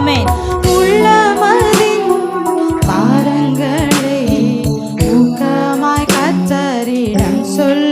ஆமென். உள்ளமதின் பாருங்களை ஊக்கமாய் கத்தரிடம் சொல்லுவோம்